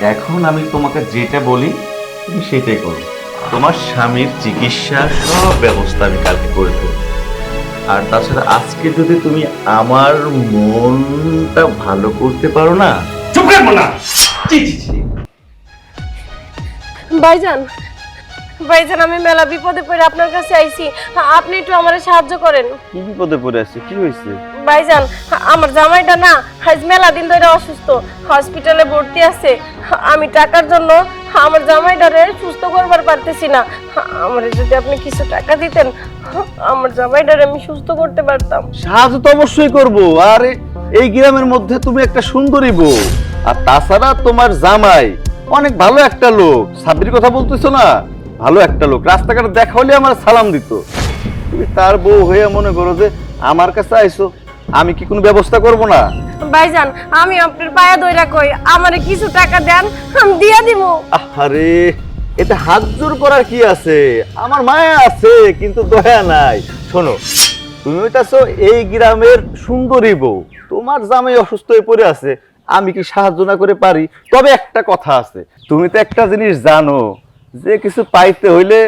এখন আমি তোমাকে যেটা বলি তুমি সেটাই করো। তোমার স্বামীর চিকিৎসা সব ব্যবস্থা আমি কালকে করে দেবো। আর তাছাড়া আজকে যদি তুমি আমার মনটা ভালো করতে পারো না চুপ না জি জি ছি ভাইজান আমি মেলা বিপদে পড়ে আপনার কাছে আইছি। আপনি একটু আমার সাহায্য করেন। কি বিপদে পড়ে আছি? কি হয়েছে ভাইজান আমার জামাইটা না আজ মেলা দিন ধরে অসুস্থ। হসপিটালে ভর্তি আছে। আমি টাকার জন্য আমার জামাইটারে সুস্থ করবার পারতেছি না। আমার যদি আপনি কিছু টাকা দিতেন আমার জামাইটারে আমি সুস্থ করতে পারতাম। সাহায্য তো অবশ্যই করব। আর এই গ্রামের মধ্যে তুমি একটা সুন্দরী বউ। আর তাছাড়া তোমার জামাই অনেক ভালো একটা লোক। সাবির কথা বলতেছো না? ভালো একটা লোক। রাস্তাঘাটে দেখা হলে আমার সালাম দিত। তুমি তার বউ হয়ে মনে করো যে আমার কাছে আইছো আমি কি কোনো ব্যবস্থা করব না? ভাইজান আমি আপনার পায়া দইরা কই আমারে কিছু টাকা দেন আমি দিয়া দিব আরে এতে হাত জোর করার কি আছে? আমার মায়া আছে কিন্তু দয়া নাই। শোনো তুমি হইতাছো এই গ্রামের সুন্দরী বউ। তোমার জামাই অসুস্থ হয়ে পড়ে আছে আমি কি সাহায্য না করে পারি? তবে একটা কথা আছে তুমি তো একটা জিনিস জানো যে কিছু পাইতে হইলে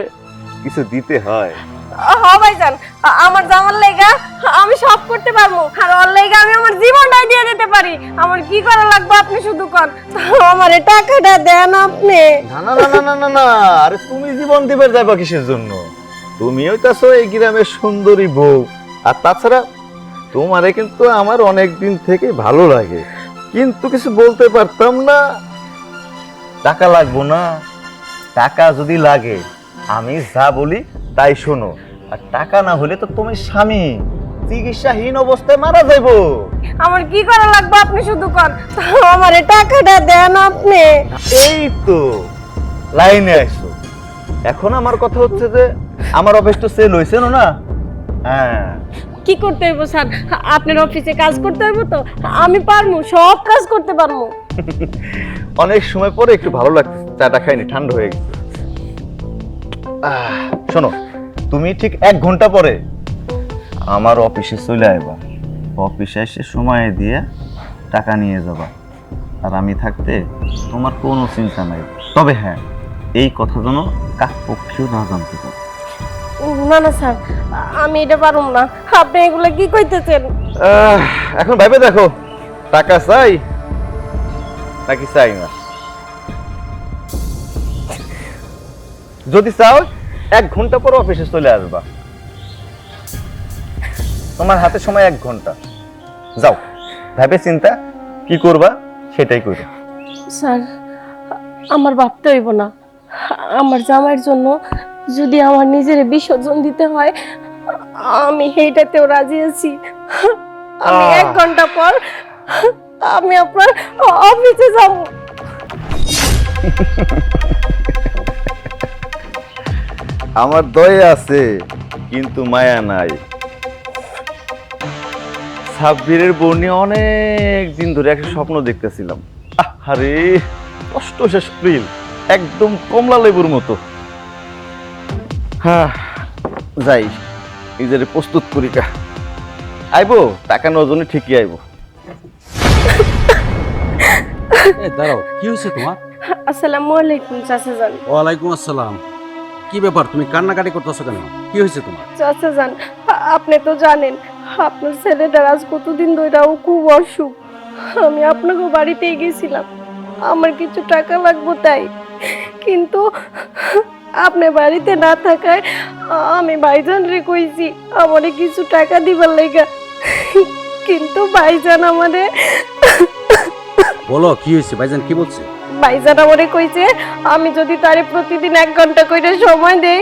কিছু দিতে হয়। হ ভাইজান আমার জামার লেগা আমি সব করতে পারব আর ওর লেগা আমি আমার জীবনটাই দিয়ে দিতে পারি। আমার কি করা লাগবে আপনি শুধু কর আমারে টাকাটা দেন আপনি। না না না না না না আরে তুমি জীবন দিবে যাবা কিসের জন্য? তুমি হইতাছো এই গ্রামের সুন্দরী বউ আর তাছাড়া তোমারে কিন্তু আমার অনেক দিন থেকে ভালো লাগে। কিন্তু কিছু বলতে পারতাম না। টাকা লাগবো না। টাকা যদি লাগে আমি যা বলি তাই শোনো। আর টাকা না হলে তো তুমি স্বামী চিকিৎসাহীন অবস্থায় মারা যাইবো। আমার কি করা লাগবে আপনি শুধু কর আমারে টাকাটা দেন আপনি। এই তো লাইনে আসো এখন আমার কথা হচ্ছে যে আমার অফিস তো সেল হয়েছে না হ্যাঁ। কি করতে হইব স্যার? আপনার অফিসে কাজ করতে হইব তো? আমি পারমু সব কাজ করতে পারমু। অনেক সময় পরে একটু ভালো লাগছে চাটা খাইনি ঠান্ডা হয়ে গেছে। আহ, শোনো তুমি ঠিক এক ঘণ্টা পরে আমার অফিসে চলে আসবা অফিসে এসে সময় দিয়ে টাকা নিয়ে যাবা। আর আমি থাকতে তোমার কোনো চিন্তা নাই। তবে হ্যাঁ এই কথা যেন কাক পক্ষেও না জানতে পারে। না না স্যার আমি এটা পারুম না। আপনি এগুলো কি কইতেছেন? আহ, এখন ভাবে দেখো টাকা চাই নাকি চাই না? যদি চাও এক ঘণ্টা পর অফিসে চলে আসবা। তোমার হাতে সময় এক ঘণ্টা। যাও ভাবে চিন্তা কি করবা সেটাই করো। স্যার আমার ভাবতে হইব না। আমার জামাইয়ের জন্য যদি আমার নিজের বিসর্জন দিতে হয় আমি সেইটাতেও রাজি আছি। আমি এক ঘণ্টা পর আমি আপনার অফিসে যাব। আমার দয়ে আছে কিন্তু মায়া নাই। সাব্বিরের নিয়ে অনেক দিন ধরে একটা স্বপ্ন দেখতেছিলাম। আরে কষ্ট শেষ প্রিল একদম কমলা লেবুর মতো। হ্যাঁ যাই নিজের প্রস্তুত করি কা। আইবো টাকা নজনে ঠিকই আইবো। এ দাঁড়াও কি হয়েছে তোমার? আসসালামু আলাইকুম চাচা যান ওয়ালাইকুম আসসালাম। কি ব্যাপার? তুমি কান্নাকাটি করতেছো কেন? কি হয়েছে তোমার? চাচা যান আপনি তো জানেন আপনার ছেলেটার আজ কতদিন ধরে ও খুব অসুখ। আমি আপনাকে বাড়িতে গেছিলাম। আমার কিছু টাকা লাগবে তাই। কিন্তু আপনি বাড়িতে না থাকায় আমি ভাইজান রে কইছি আমারে কিছু টাকা দিবার লাইগা কিন্তু ভাইজান আমারে বলো কি হয়েছে? ভাইজান কি বলছে? ভাইজান আমারে কইছে আমি যদি তারে প্রতিদিন এক ঘণ্টা করে সময় দেই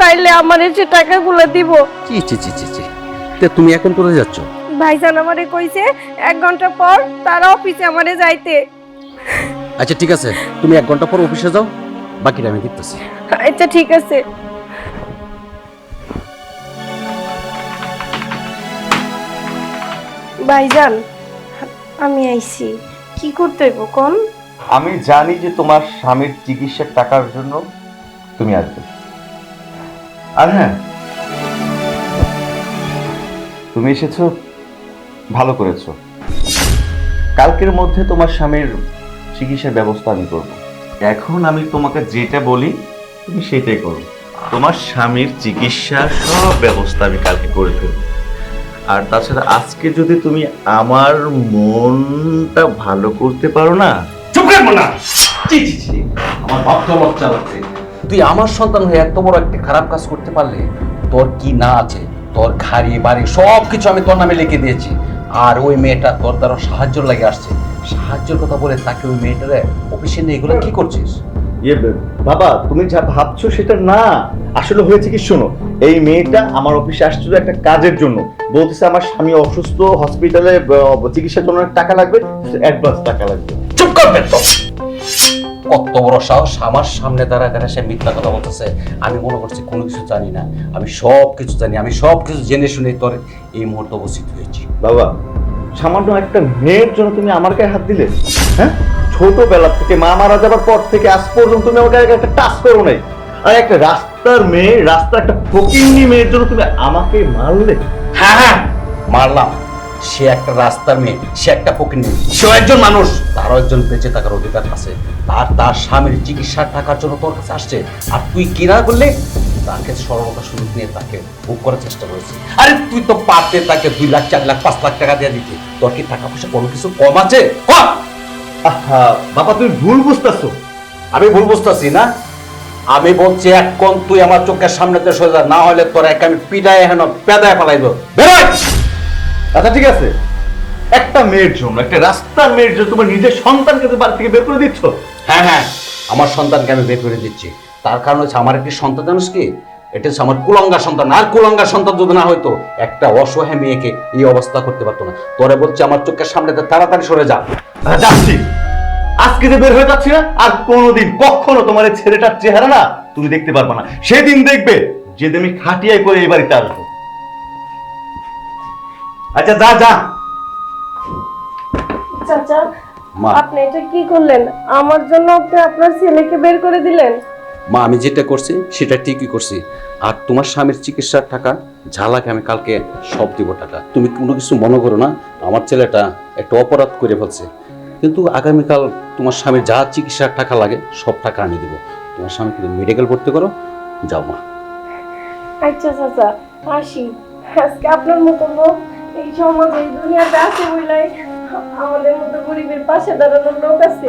তাইলে আমারে সে টাকাগুলো দিব। চি চি চি চি চি। তে তুমি এখন কোথায় যাচ্ছ? ভাইজান আমারে কইছে এক ঘণ্টা পর তার অফিসে আমারে যাইতে। আচ্ছা ঠিক আছে। তুমি এক ঘণ্টা পর অফিসে যাও বাকিটা আমি দেখতেছি। আচ্ছা ঠিক আছে। ভাইজান আমি আইছি। কি করতে হইব কোন? আমি জানি যে তোমার স্বামীর চিকিৎসার টাকার জন্য তুমি আসবে। আর হ্যাঁ তুমি এসেছ, ভালো করেছ। কালকের মধ্যে তোমার স্বামীর চিকিৎসার ব্যবস্থা আমি করব। এখন আমি তোমাকে যেটা বলি, তুমি সেটাই করো। তোমার স্বামীর চিকিৎসা সব ব্যবস্থা আমি কালকে করে ফেলব। আর তাছাড়া আজকে যদি তুমি আমার মনটা ভালো করতে পারো না চুপ কর না জি জি জি আমার ভাবতে লজ্জা লাগছে। তুই আমার সন্তান হয়ে এত বড় একটা খারাপ কাজ করতে পারলে তোর কি না আছে? তোর খাড়ি বাড়ি সব কিছু আমি তোর নামে লিখে দিয়েছি। আর ওই মেয়েটা তোর দ্বারা সাহায্য লাগে আসছে। সাহায্যের কথা বলে তাকে ওই মেয়েটারে অফিসে নিয়ে এগুলো কি করছিস? ইয়ে বাবা তুমি যা ভাবছ সেটা না। আসলে হয়েছে কি শোনো এই মেয়েটা আমার অফিসে আসছিল একটা কাজের জন্য। বলতেছে আমার স্বামী অসুস্থ হসপিটালে চিকিৎসার জন্য টাকা লাগবে অ্যাডভান্স টাকা লাগবে। বেত্ত কত বড় সাহস আমার সামনে দাঁড়া দাঁড়া সে মিথ্যা কথা বলতেছে। আমি মনে করছি কোনো কিছু জানি না। আমি সব কিছু জানি। আমি সব কিছু জেনে শুনে তোর এই মুহূর্তে উপস্থিত হয়েছি। বাবা সামান্য একটা মেয়ের জন্য তুমি আমার গায়ে হাত দিলে? হ্যাঁ? ছোটবেলা থেকে মা মারা যাবার পর থেকে আজ পর্যন্ত তুমি আমার গায়ে একটা টাচ করো নাই। আর একটা রাস্তার মেয়ে রাস্তার একটা ফকিন্নি মেয়ের জন্য তুমি আমাকে মারলে? হ্যাঁ হ্যাঁ মারলাম। সে একটা রাস্তার মেয়ে, সে একটা পকিনি সেও একজন মানুষ। তারও একজন বেঁচে থাকার অধিকার আছে। তার তার স্বামীর চিকিৎসার টাকার জন্য তোর কাছে আসছে। আর তুই কিনা করলে তাকে সরলতা সুযোগ নিয়ে তাকে বুক করার চেষ্টা করেছিস আরে তুই তো পাতে তাকে দুই লাখ, চার লাখ, পাঁচ লাখ টাকা দিয়ে দিতি। তোর কি টাকা পয়সা কোনো কিছু কম আছে? বাবা, তুমি ভুল বুঝতেছো। আমি ভুল বুঝতেছি না? আমি বলছি এক কোন তুই আমার চোখের সামনে সোজা, না হলে তোর এক আমি পিটায় এখন পেদায় পালাইব। বেরোয়! আচ্ছা ঠিক আছে। একটা মেয়ের জন্য একটা রাস্তার মেয়ের জন্য তোমার নিজের সন্তানকে তো বাড়ি থেকে বের করে দিচ্ছ? হ্যাঁ হ্যাঁ আমার সন্তানকে আমি বের করে দিচ্ছি। তার কারণ হচ্ছে আমার একটি সন্তান জানিস কি? এটা হচ্ছে আমার কুলঙ্গা সন্তান। আর কুলঙ্গা সন্তান যদি না হয়তো একটা অসহায় মেয়েকে এই অবস্থা করতে পারতো না। তোরে বলছে আমার চোখের সামনে তাড়াতাড়ি সরে যা। আচ্ছা, যাচ্ছি। আজকে যে বের হয়ে যাচ্ছি না আর কোনোদিন কখনো তোমার এই ছেলেটার চেহারা না তুমি দেখতে পারবে না। সেদিন দেখবে যেদিন আমি খাটিয়ায় করে এই বাড়িতে আসব। আচ্ছা যা যা। চাচা মা। আপনি এটা কি করলেন? আমার জন্য আপনি আপনার ছেলেকে বের করে দিলেন। মা আমি যেটা করছি সেটা ঠিকই করছি। আর তোমার স্বামীর চিকিৎসার টাকা ঝালাকে আমি কালকে সব দিব টাকা। তুমি কোনো কিছু মনে করো না আমার ছেলেটা একটা অপরাধ করে ফেলছে। কিন্তু আগামীকাল তোমার স্বামীর যা চিকিৎসার টাকা লাগে সব টাকা আমি দেবো। তোমার স্বামীকে মেডিকেল ভর্তি করো যাও মা। আচ্ছা চাচা আসি। আজকে আপনার মতো এই সমাজে, এই দুনিয়াতে আছে বুঝলাই আমাদের মতো গরিবের পাশে দাঁড়ানোর লোক আছে।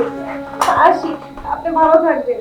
আসি, আপনি ভালো থাকবেন।